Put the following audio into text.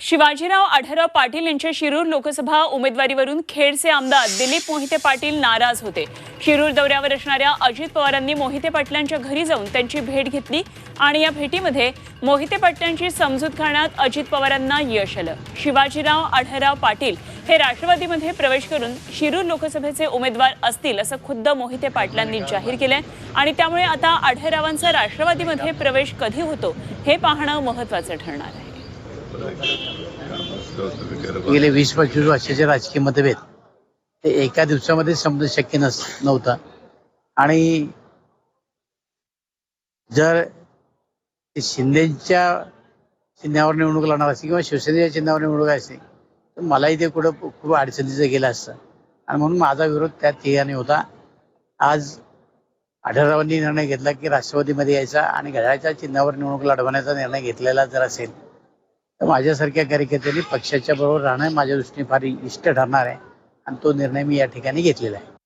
शिवाजीराव आढळराव पाटील यांच्या शिरूर लोकसभा उमेदवारीवरून खेडचे आमदार दिलीप मोहिते पाटील नाराज होते. शिरूर दौऱ्यावर असणाऱ्या अजित पवारांनी मोहिते पाटलांच्या घरी जाऊन त्यांची भेट घेतली आणि या भेटीमध्ये मोहिते पाटलांची समजूत घालण्यात अजित पवारांना यश आलं. शिवाजीराव आढळराव पाटील हे राष्ट्रवादीमध्ये प्रवेश करून शिरूर लोकसभेचे उमेदवार असतील असं खुद्द मोहिते पाटलांनी जाहीर केलंय आणि त्यामुळे आता आढळरावांचा राष्ट्रवादीमध्ये प्रवेश कधी होतो हे पाहणं महत्त्वाचं ठरणार आहे. गेले वीस पंचवीस वर्षाचे राजकीय मतभेद. ते एका दिवसामध्ये समजणं शक्य नस नव्हतं. आणि जर ते शिंदेच्या चिन्हावर निवडणूक लढणार असेल किंवा शिवसेनेच्या चिन्हावर निवडणूक असेल तर मलाही ते कुठं खूप अडचणीचं गेलं असतं. आणि म्हणून माझा विरोध त्या ठिकाणी होता. आज आढळरावांनी निर्णय घेतला की राष्ट्रवादीमध्ये यायचा आणि घड्याळच्या चिन्हावर निवडणूक लढवण्याचा निर्णय घेतलेला जर असेल माझ्यासारख्या कार्यकर्त्यांनी पक्षाच्या बरोबर राहणं माझ्या दृष्टीने फार इष्ट ठरणार आहे. आणि तो निर्णय मी या ठिकाणी घेतलेला आहे.